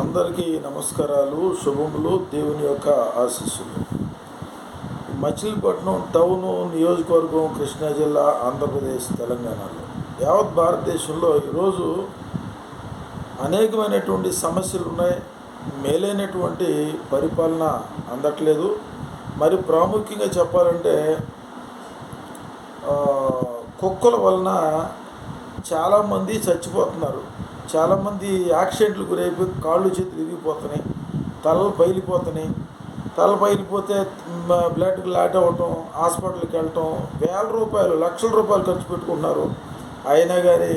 అందరికీ నమస్కారాలు శుభములు దేవుని యొక్క ఆశీస్సులు. మచిలీపట్నం టౌన్ నియోజకవర్గం కృష్ణా జిల్లా ఆంధ్రప్రదేశ్ తెలంగాణలో. యావత్ భారతదేశంలో ఈరోజు అనేకమైనటువంటి సమస్యలు ఉన్నాయి మేలైనటువంటి పరిపాలన అందట్లేదు. మరి ప్రాముఖ్యంగా చెప్పాలంటే కుక్కల వలన చాలామంది చచ్చిపోతున్నారు. చాలామంది యాక్సిడెంట్లు గురైపోయి కాళ్ళు చేతులు విరిగిపోతున్నాయి తలలు పైలిపోతున్నాయి తల పైలిపోతే బ్లడ్ లాట్ అవ్వటం హాస్పిటల్కి వెళ్ళటం వేల రూపాయలు లక్షల రూపాయలు ఖర్చు పెట్టుకుంటున్నారు. అయినా కానీ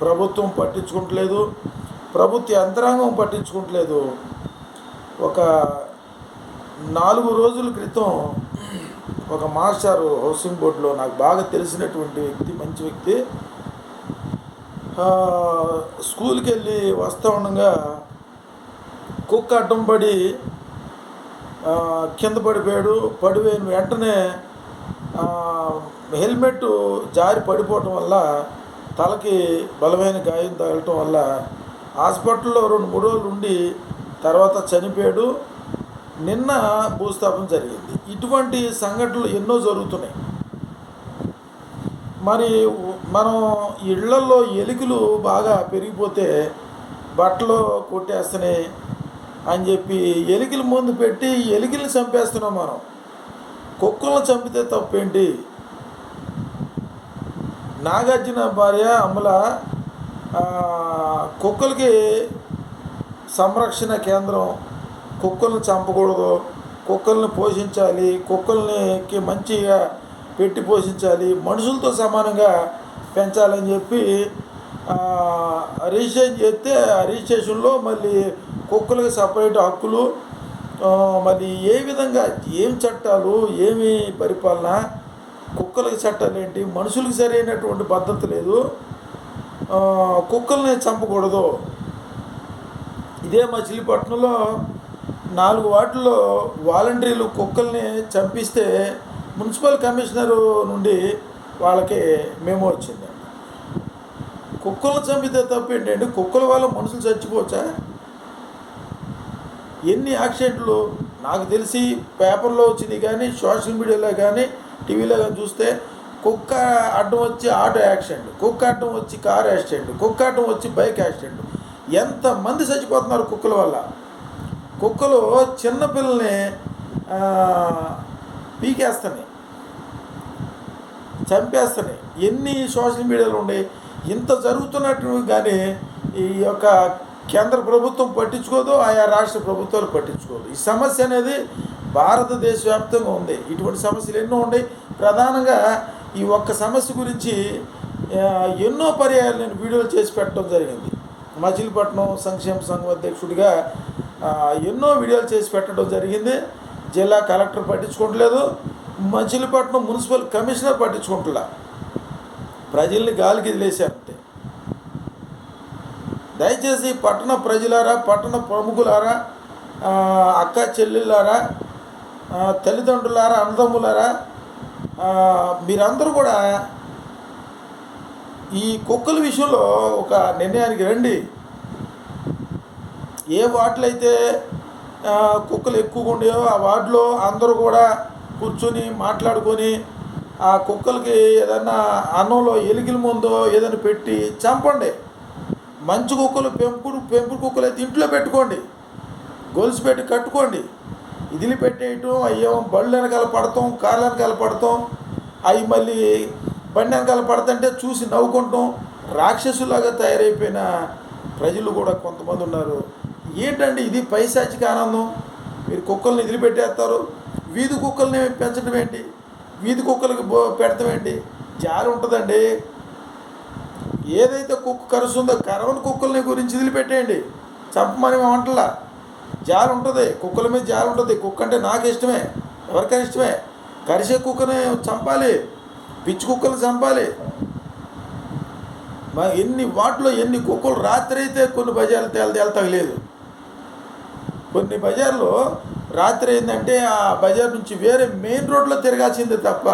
ప్రభుత్వం పట్టించుకుంటలేదు. ప్రభుత్వ యంత్రాంగం పట్టించుకుంటలేదు. ఒక నాలుగు రోజుల క్రితం ఒక మాస్టారు హౌసింగ్ బోర్డులో నాకు బాగా తెలిసినటువంటి వ్యక్తి మంచి వ్యక్తి. స్కూల్కి వెళ్ళి వస్తూ ఉండగా కుక్క అడ్డం పడి కింద పడిపోయాడు. పడిపోయిన వెంటనే హెల్మెట్ జారి పడిపోవటం వల్ల తలకి బలమైన గాయం తగలటం వల్ల హాస్పిటల్లో రెండు మూడు రోజులు ఉండి తర్వాత చనిపోయాడు. నిన్న భూస్థాపన జరిగింది. ఇటువంటి సంఘటనలు ఎన్నో జరుగుతున్నాయి. మరి మనం ఇళ్ళలో ఎలుకలు బాగా పెరిగిపోతే బట్టలు కొట్టేస్తున్నాయి అని చెప్పి ఎలుకల ముందు పెట్టి ఎలుకల్ని చంపేస్తున్నాం మనం. కుక్కలను చంపితే తప్పేంటి? నాగార్జున భార్య అమల కుక్కలకి సంరక్షణ కేంద్రం. కుక్కల్ని చంపకూడదు. కుక్కల్ని పోషించాలి. కుక్కల్ని మంచిగా పెట్టి పోషించాలి మనుషులతో సమానంగా పెంచాలని చెప్పి రిజిస్ట్రేషన్ చేస్తే ఆ రిజిస్ట్రేషన్లో మళ్ళీ కుక్కలకి సపరేట్ హక్కులు మరి మళ్ళీ ఏ విధంగా ఏం చట్టాలు ఏమి పరిపాలన కుక్కలకి చట్టాలు ఏంటి మనుషులకు సరైనటువంటి పద్ధతి లేదు కుక్కల్ని చంపకూడదు. ఇదే మచిలీపట్నంలో నాలుగు వాటిల్లో వాలంటీర్లు కుక్కల్ని చంపిస్తే మున్సిపల్ కమిషనరు నుండి వాళ్ళకి మేమో వచ్చిందండి కుక్కలను చంపితే తప్పు ఏంటంటే కుక్కల వల్ల మనుషులు చచ్చిపోవచ్చా? ఎన్ని యాక్సిడెంట్లు? నాకు తెలిసి పేపర్లో వచ్చింది కానీ సోషల్ మీడియాలో కానీ టీవీలో కానీ చూస్తే కుక్క అడ్డం వచ్చి ఆటో యాక్సిడెంట్ కుక్క అడ్డం వచ్చి కార్ యాక్సిడెంట్ కుక్క అడ్డం వచ్చి బైక్ యాక్సిడెంట్. ఎంతమంది చచ్చిపోతున్నారు కుక్కల వల్ల? కుక్కలు చిన్నపిల్లల్ని ఆ, పీకేస్తున్నాయి. చంపేస్తున్నాయి. ఎన్ని సోషల్ మీడియాలో ఉండే ఇంత జరుగుతున్నట్టు కానీ ఈ యొక్క కేంద్ర ప్రభుత్వం పట్టించుకోదు ఆయా రాష్ట్ర ప్రభుత్వాలు పట్టించుకోదు. ఈ సమస్య అనేది భారతదేశ వ్యాప్తంగా ఉంది. ఇటువంటి సమస్యలు ఎన్నో ఉన్నాయి. ప్రధానంగా ఈ ఒక్క సమస్య గురించి ఎన్నో పర్యాయాలు నేను వీడియోలు చేసి పెట్టడం జరిగింది. మచిలీపట్నం సంక్షేమ సంఘం అధ్యక్షుడిగా ఎన్నో వీడియోలు చేసి పెట్టడం జరిగింది. జిల్లా కలెక్టర్ పట్టించుకోవట్లేదు. మచిలీపట్నం మున్సిపల్ కమిషనర్ పట్టించుకుంటున్నా ప్రజల్ని గాలికి వదిలేశారంటే. దయచేసి పట్టణ ప్రజలారా పట్టణ ప్రముఖులారా అక్క చెల్లెళ్ళారా తల్లిదండ్రులారా అన్నదమ్ములారా మీరందరూ కూడా ఈ కుక్కల విషయంలో ఒక నిర్ణయానికి రండి. ఏ వార్డులైతే అయితే కుక్కలు ఎక్కువగా ఉండేవో ఆ వార్డులో అందరూ కూడా కూర్చొని మాట్లాడుకొని ఆ కుక్కలకి ఏదన్నా అన్నంలో ఎలికల ముందో ఏదైనా పెట్టి చంపండి. మంచి కుక్కలు పెంపుడు పెంపుడు కుక్కలు అయితే ఇంట్లో పెట్టుకోండి. గొలుసు పెట్టి కట్టుకోండి. ఇదిలి పెట్టేయటం అయ్యో బళ్ళు వెనకాల పడతాం కార్ల వెనకాల పడతాం అవి మళ్ళీ బండి వెనకాల పడతంటే చూసి నవ్వుకుంటాం. రాక్షసులాగా తయారైపోయిన ప్రజలు కూడా కొంతమంది ఉన్నారు. ఏంటండి ఇది పైశాచిక ఆనందం? మీరు కుక్కల్ని వదిలిపెట్టేస్తారు వీధి కుక్కల్ని పెంచడం ఏంటి? వీధి కుక్కలకి బో పెడతాం ఏంటి? జాలి ఉంటుందండి. ఏదైతే కుక్క కరుస్తుందో కరవని కుక్కల్ని గురించి వదిలిపెట్టేయండి. చంపమని వంటలా. జాలి ఉంటుంది. కుక్కల మీద జాలి ఉంటుంది. కుక్క అంటే నాకు ఇష్టమే. ఎవరికైనా ఇష్టమే. కరిసే కుక్కని చంపాలి. పిచ్చి కుక్కలు చంపాలి. ఎన్ని వాటిలో ఎన్ని కుక్కలు రాత్రి అయితే కొన్ని బజార్లు తేల తగలేదు కొన్ని బజార్లో రాత్రి ఏంటంటే ఆ బజార్ నుంచి వేరే మెయిన్ రోడ్లో తిరగాల్సిందే తప్ప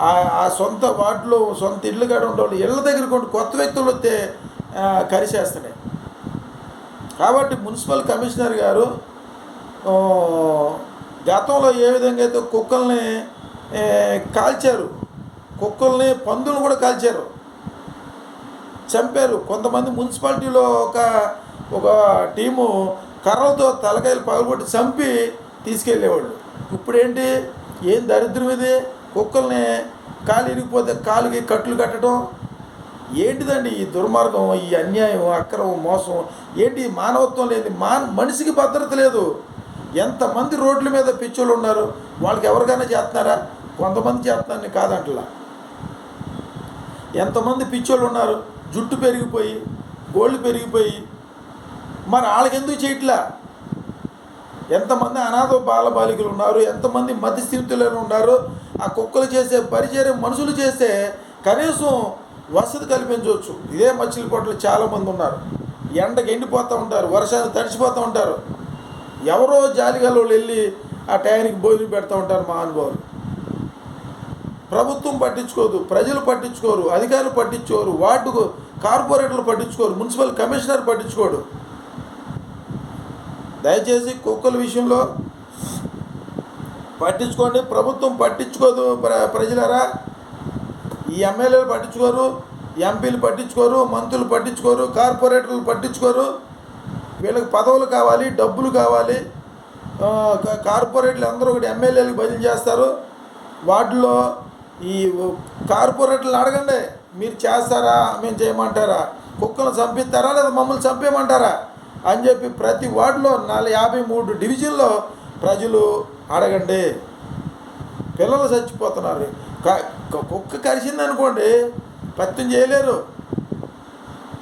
ఆ సొంత వార్డులో సొంత ఇల్లు కాడ ఉండేవాళ్ళు ఇళ్ళ దగ్గర కొన్ని కొత్త వ్యక్తులు వస్తే కరిచేస్తున్నాయి కాబట్టి మున్సిపల్ కమిషనర్ గారు గతంలో ఏ విధంగా అయితే కుక్కల్ని కాల్చారు కుక్కల్ని పందులను కూడా కాల్చారు. చంపారు. కొంతమంది మున్సిపాలిటీలో ఒక ఒక టీము కర్రలతో తలకాయలు పగలగొట్టి చంపి తీసుకెళ్ళేవాళ్ళు. ఇప్పుడేంటి? ఏం దరిద్రం ఇది కుక్కల్ని కాలు ఇరిగిపోతే కాలుకి కట్లు కట్టడం? ఏంటిదండి ఈ దుర్మార్గం ఈ అన్యాయం అక్రమం మోసం? ఏంటి మానవత్వం లేదు మాన మనిషికి భద్రత లేదు. ఎంతమంది రోడ్ల మీద పిచ్చోళ్ళు ఉన్నారు? వాళ్ళకి ఎవరికైనా చేస్తున్నారా? కొంతమంది చేస్తున్నారని కాదంటలా. ఎంతమంది పిచ్చోళ్ళు ఉన్నారు? జుట్టు పెరిగిపోయి గోళ్ళు పెరిగిపోయి. మరి వాళ్ళకెందుకు చేయట్లా? ఎంతమంది అనాథ బాలబాలికలు ఉన్నారు ఎంతమంది మధ్యస్థితులు ఉన్నారు ఆ కుక్కలు చేసే పరిచయం మనుషులు చేస్తే కనీసం వసతి కల్పించవచ్చు. ఇదే మచిలీపట్ల చాలామంది ఉన్నారు. ఎండకి ఎండిపోతూ ఉంటారు వర్షానికి తడిచిపోతూ ఉంటారు. ఎవరో జాలిగల్లో వెళ్ళి ఆ టైంకి భోజనం పెడతా ఉంటారు మా అనుభవాలు ప్రభుత్వం పట్టించుకోదు ప్రజలు పట్టించుకోరు అధికారులు పట్టించుకోరు వార్డు కార్పొరేటర్లు పట్టించుకోరు మున్సిపల్ కమిషనర్ పట్టించుకోడు. దయచేసి కుక్కల విషయంలో పట్టించుకోండి. ప్రభుత్వం పట్టించుకోదు ప్ర ప్రజలరా. ఈ ఎమ్మెల్యేలు పట్టించుకోరు ఎంపీలు పట్టించుకోరు మంత్రులు పట్టించుకోరు కార్పొరేటర్లు పట్టించుకోరు. వీళ్ళకి పదవులు కావాలి డబ్బులు కావాలి. కార్పొరేట్లు అందరూ ఒకటి ఎమ్మెల్యేలకు బదిలీ చేస్తారు. వాటిలో ఈ కార్పొరేటర్లు అడగండి. మీరు చేస్తారా మేము చేయమంటారా? కుక్కలు చంపిస్తారా లేదా మమ్మల్ని చంపేయమంటారా? అని చెప్పి ప్రతి వార్డులో నాలుగు యాభై మూడు డివిజన్లో ప్రజలు అడగండి. పిల్లలు చచ్చిపోతున్నారు. కుక్క కరిచిందనుకోండి పత్యం చేయలేరు.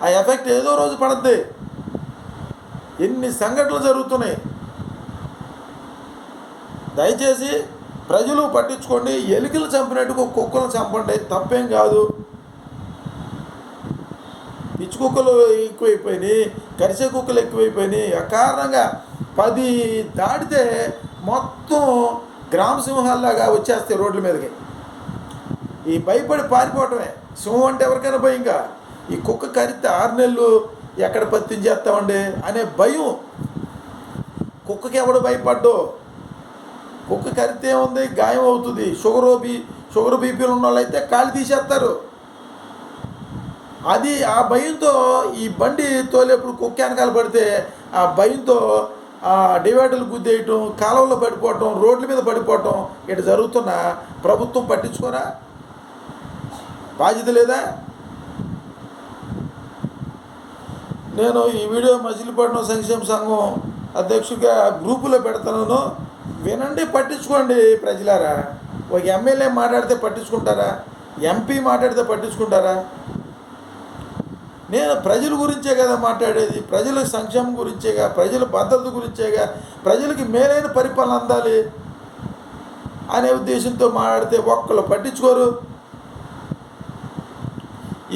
ఆ ఎఫెక్ట్ ఏదో రోజు పడద్ది. ఎన్ని సంఘటనలు జరుగుతున్నాయి. దయచేసి ప్రజలు పట్టించుకోండి. ఎలుకలు చంపినట్టుగా కుక్కలను చంపండి. తప్పేం కాదు. పిచ్చి కుక్కలు ఎక్కువైపోయినాయి కరిసే కుక్కలు ఎక్కువైపోయినాయి. అకారణంగా పది దాటితే మొత్తం గ్రామ సింహాల్లాగా వచ్చేస్తాయి రోడ్ల మీదకి. ఈ భయపడి పారిపోవటమే. సింహం అంటే ఎవరికైనా భయంగా ఈ కుక్క కరిస్తే ఆరు నెలలు ఎక్కడ పత్యం చేస్తామండి అనే భయం కుక్కకి ఎవడు భయపడ్డు? కుక్క కరితే ఉంది గాయం అవుతుంది. షుగర్ బీ షుగర్ బీపీలు ఉన్న వాళ్ళు అయితే కాళ్ళు తీసేస్తారు. అది ఆ భయంతో ఈ బండి తోలేప్పుడు కుక్క వెనకాల పడితే ఆ భయంతో డివైడర్లు గుద్దేయటం కాలువలో పడిపోవటం రోడ్ల మీద పడిపోవటం ఇటు జరుగుతున్న ప్రభుత్వం పట్టించుకోరా? బాధ్యత లేదా? నేను ఈ వీడియో మచిలీపట్నం సంక్షేమ సంఘం అధ్యక్షుడిగా గ్రూపులో పెడతాను. వినండి పట్టించుకోండి ప్రజలారా. ఒక ఎమ్మెల్యే మాట్లాడితే పట్టించుకుంటారా? ఎంపీ మాట్లాడితే పట్టించుకుంటారా? నేను ప్రజల గురించే కదా మాట్లాడేది. ప్రజల సంక్షేమం గురించేగా ప్రజల భద్రత గురించేగా ప్రజలకి మేలైన పరిపాలన అందాలి అనే ఉద్దేశంతో మాట్లాడితే ఒక్కళ్ళు పట్టించుకోరు.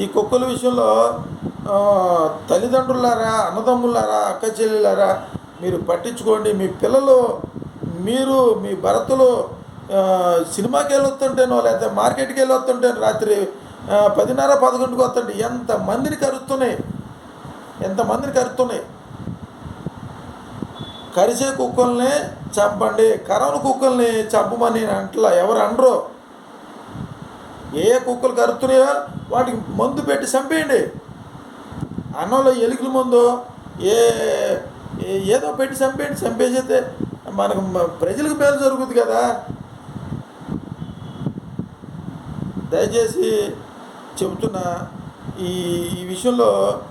ఈ కుక్కల విషయంలో తల్లిదండ్రులారా అన్నదమ్ములారా అక్క చెల్లెలారా మీరు పట్టించుకోండి. మీ పిల్లలు మీరు మీ భర్తలు సినిమాకి వెళ్ళొస్తుంటేనో లేకపోతే మార్కెట్కి వెళ్ళొస్తుంటేనో రాత్రి పదిన్నర పదకొండుకి వస్తండి. ఎంతమందిని కరుస్తున్నాయి. ఎంతమందిని కరుస్తున్నాయి. కరిసే కుక్కల్ని చంపండి. కరవని కుక్కల్ని చంపమని నేను అంటలా ఎవరు అనరు. ఏ ఏ కుక్కలు కరుతున్నాయో వాటికి మందు పెట్టి చంపేయండి. అన్నంలో ఎలుకల మందు ఏ ఏదో పెట్టి చంపేయండి. చంపేసేస్తే మనకు ప్రజలకు మేలు జరుగుతుంది కదా. దయచేసి చెబుతున్నా ఈ ఈ విషయంలో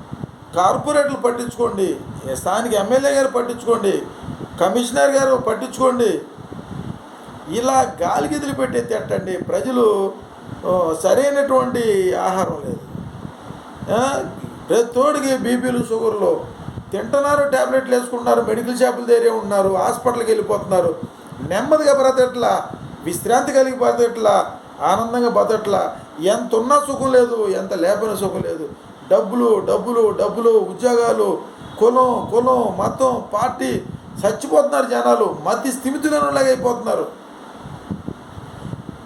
కార్పొరేట్లు పట్టించుకోండి స్థానిక ఎమ్మెల్యే గారు పట్టించుకోండి కమిషనర్ గారు పట్టించుకోండి. ఇలా గాలిగిదిలి పెట్టి తిట్టండి. ప్రజలు సరైనటువంటి ఆహారం లేదు. ఆ, ప్రతి తోడికి బీపీలు షుగర్లు తింటున్నారు ట్యాబ్లెట్లు వేసుకుంటున్నారు మెడికల్ షాపుల దగ్గరే ఉన్నారు హాస్పిటల్కి వెళ్ళిపోతున్నారు. నెమ్మదిగా బ్రతట్లా విశ్రాంతి కలిగి బ్రతట్లా ఆనందంగా బతట్ల ఎంత ఉన్నా సుఖం లేదు ఎంత లేపన సుఖం లేదు. డబ్బులు డబ్బులు డబ్బులు ఉద్యోగాలు కులం కులం మతం పార్టీ చచ్చిపోతున్నారు జనాలు. మతి స్థిమితులైనలాగా అయిపోతున్నారు.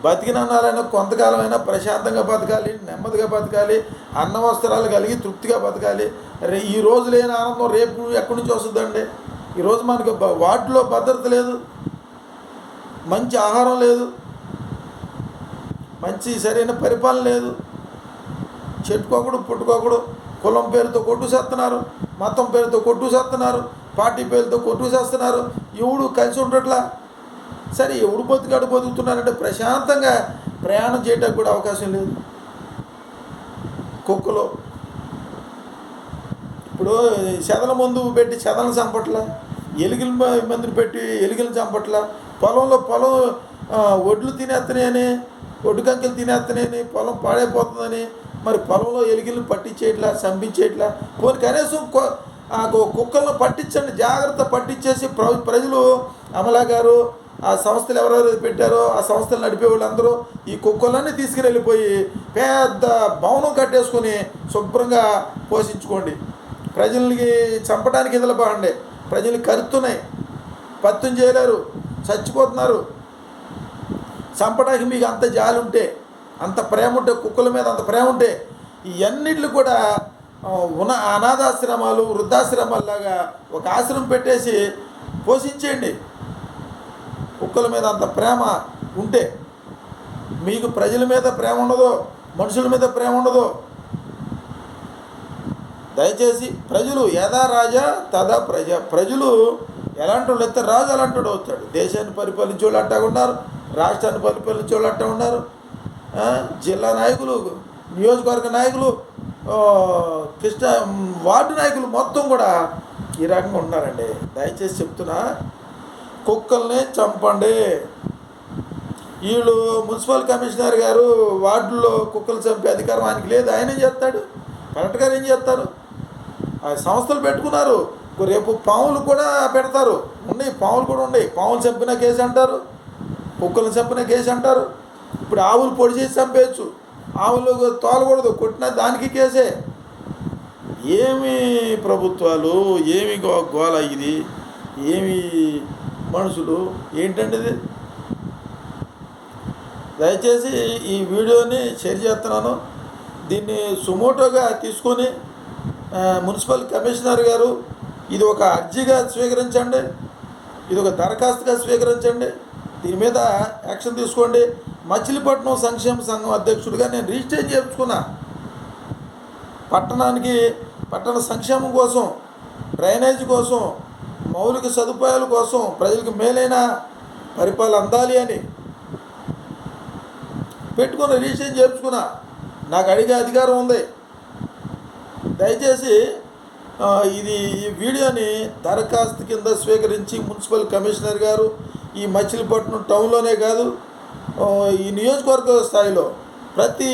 బతికినన్నారైనా కొంతకాలమైనా ప్రశాంతంగా బతకాలి నెమ్మదిగా బతకాలి అన్న వస్త్రాలు కలిగి తృప్తిగా బతకాలి. రే ఈ రోజు లేని ఆనందం రేపు ఎక్కడి నుంచి వస్తుందండి? ఈరోజు మనకు వాటిలో భద్రత లేదు. మంచి ఆహారం లేదు. మంచి సరైన పరిపాలన లేదు. చెట్టుకోకూడదు పుట్టుకోకూడదు కులం పేరుతో కొట్టు చేస్తున్నారు మతం పేరుతో కొట్టు చేస్తున్నారు పార్టీ పేరుతో కొట్టు చేస్తున్నారు. ఎవడు కలిసి ఉండట్లా? సరే ఎవడు బతుకాడు బతుకుతున్నారంటే ప్రశాంతంగా ప్రయాణం చేయడానికి కూడా అవకాశం లేదు. కుక్కలో. ఇప్పుడు చెదల మందు పెట్టి చెదలను చంపట్ల? ఎలుగుల మందులు పెట్టి ఎలుగులను చంపట్ల? పొలంలో పొలం వడ్లు ఒడ్లు తినేస్తున్నాయని ఒడ్డుకంకెలు తినేస్తానని తినేస్తున్నాయని పొలం పాడైపోతుందని మరి పొలంలో ఎలుగులను పట్టించేట్లా చంపించేట్లా పోనీ కనీసం కు- కుక్కలను పట్టించండి జాగ్రత్త పట్టించేసి ప్ర ప్రజలు అమలా గారు ఆ సంస్థలు ఎవరెవరు పెట్టారో ఆ సంస్థలు నడిపే వాళ్ళందరూ ఈ కుక్కలన్నీ తీసుకుని వెళ్ళిపోయి పెద్ద భవనం కట్టేసుకొని శుభ్రంగా పోషించుకోండి. ప్రజలకి చంపడానికి ఎదలబాండి ప్రజలు కరుతున్నాయి. పత్తం చేయలేరు. చచ్చిపోతున్నారు. చంపడానికి మీకు అంత జాలి ఉంటే అంత ప్రేమ ఉంటే కుక్కల మీద అంత ప్రేమ ఉంటే ఇవన్నిట్లు కూడా ఉన్న అనాథాశ్రమాలు వృద్ధాశ్రమాల్లాగా ఒక ఆశ్రమం పెట్టేసి పోషించేయండి. కుక్కల మీద అంత ప్రేమ ఉంటే మీకు ప్రజల మీద ప్రేమ ఉండదు మనుషుల మీద ప్రేమ ఉండదు దయచేసి ప్రజలు యథా రాజా తదా ప్రజ ప్రజలు ఎలాంటి వాళ్ళు అయితే రాజు అలాంటి వాడు అవుతాడు. దేశాన్ని పరిపాలించే వాళ్ళు అట్టా ఉన్నారు రాష్ట్రాన్ని పరిపాలించే వాళ్ళు అట్టా ఉన్నారు జిల్లా నాయకులు నియోజకవర్గ నాయకులు కృష్ణ వార్డు నాయకులు మొత్తం కూడా ఈ రకంగా ఉన్నారండి. దయచేసి చెప్తున్నా కుక్కల్ని చంపండి. వీళ్ళు మున్సిపల్ కమిషనర్ గారు వార్డులో కుక్కలు చంపే అధికారం ఆయనకి లేదు. ఆయన ఏం చేస్తాడు? కరెక్ట్ గారు ఏం చేస్తారు? ఆ సంస్థలు పెట్టుకున్నారు. రేపు పాములు కూడా పెడతారు. ఉన్నాయి పాములు కూడా ఉన్నాయి. పాములు చంపిన కేసు అంటారు. కుక్కలు చంపిన కేసు అంటారు. ఇప్పుడు ఆవులు పొడి చేసి చంపేయచ్చు. ఆవులు తోలకూడదు కొట్టిన దానికి కేసే. ఏమి ప్రభుత్వాలు ఏమి గో గోల ఇది. ఏమి మనుషులు ఏంటండి ఇది దయచేసి ఈ వీడియోని షేర్ చేస్తున్నాను. దీన్ని సుమోటోగా తీసుకొని మున్సిపల్ కమిషనర్ గారు ఇది ఒక అర్జీగా స్వీకరించండి. ఇది ఒక దరఖాస్తుగా స్వీకరించండి. దీని మీద యాక్షన్ తీసుకోండి. మచిలీపట్నం సంక్షేమ సంఘం అధ్యక్షుడిగా నేను రిజిస్టర్ చేయించుకున్నా. పట్టణానికి పట్టణ సంక్షేమం కోసం డ్రైనేజ్ కోసం మౌలిక సదుపాయాల కోసం ప్రజలకు మేలైన పరిపాలన అందాలి అని పెట్టుకుని రిజిస్ట్రేషన్ చేయించుకున్నా. నాకు అడిగే అధికారం ఉంది. దయచేసి ఇది ఈ వీడియోని దరఖాస్తు కింద స్వీకరించి మున్సిపల్ కమిషనర్ గారు ఈ మచిలీపట్నం టౌన్లోనే కాదు ఈ నియోజకవర్గ స్థాయిలో ప్రతి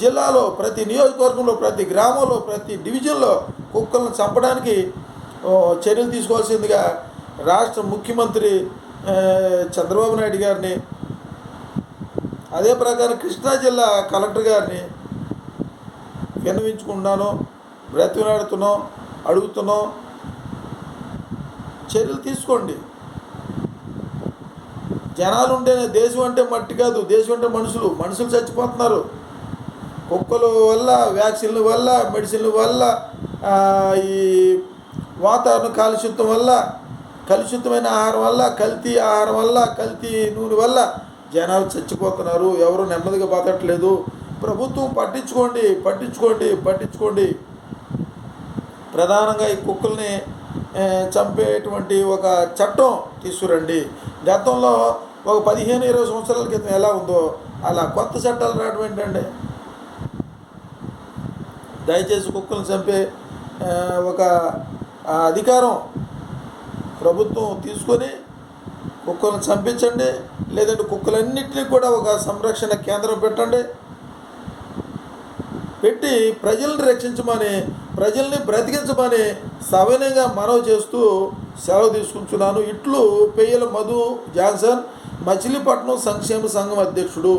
జిల్లాలో ప్రతి నియోజకవర్గంలో ప్రతి గ్రామంలో ప్రతి డివిజన్లో కుక్కలను చంపడానికి చర్యలు తీసుకోవాల్సిందిగా రాష్ట్ర ముఖ్యమంత్రి చంద్రబాబు నాయుడు గారిని అదే ప్రకారం కృష్ణా జిల్లా కలెక్టర్ గారిని విన్నవించుకుంటున్నాను బ్రతిమలాడుతున్నాం అడుగుతున్నాం. చర్యలు తీసుకోండి. జనాలు ఉంటేనే దేశం అంటే మట్టి కాదు దేశం అంటే మనుషులు మనుషులు చచ్చిపోతున్నారు. కుక్కల వల్ల వ్యాక్సిన్ల వల్ల మెడిసిన్ల వల్ల ఈ వాతావరణ కాలుష్యత్వం వల్ల కలుషితమైన ఆహారం వల్ల కల్తీ ఆహారం వల్ల కల్తీ నూనె వల్ల జనాలు చచ్చిపోతున్నారు. ఎవరు నెమ్మదిగా బతకట్లేదు. ప్రభుత్వం పట్టించుకోండి పట్టించుకోండి పట్టించుకోండి. ప్రధానంగా ఈ కుక్కల్ని చంపేటువంటి ఒక చట్టం తీసుకురండి. గతంలో ఒక పదిహేను ఇరవై సంవత్సరాల క్రితం ఎలా ఉందో అలా కొత్త చట్టాలు రావడం ఏంటండి దయచేసి కుక్కలను చంపే ఒక అధికారం ప్రభుత్వం తీసుకొని కుక్కలను చంపించండి లేదంటే కుక్కలన్నింటినీ కూడా ఒక సంరక్షణ కేంద్రం పెట్టండి. పెట్టి ప్రజల్ని రక్షించమని ప్రజల్ని బ్రతికించమని సవినయంగా మనవి చేస్తూ సెలవు తీసుకుంటున్నాను. ఇట్లు పెయ్యల మధు జాన్సన్ మచిలీపట్నం సంక్షేమ సంఘం అధ్యక్షుడు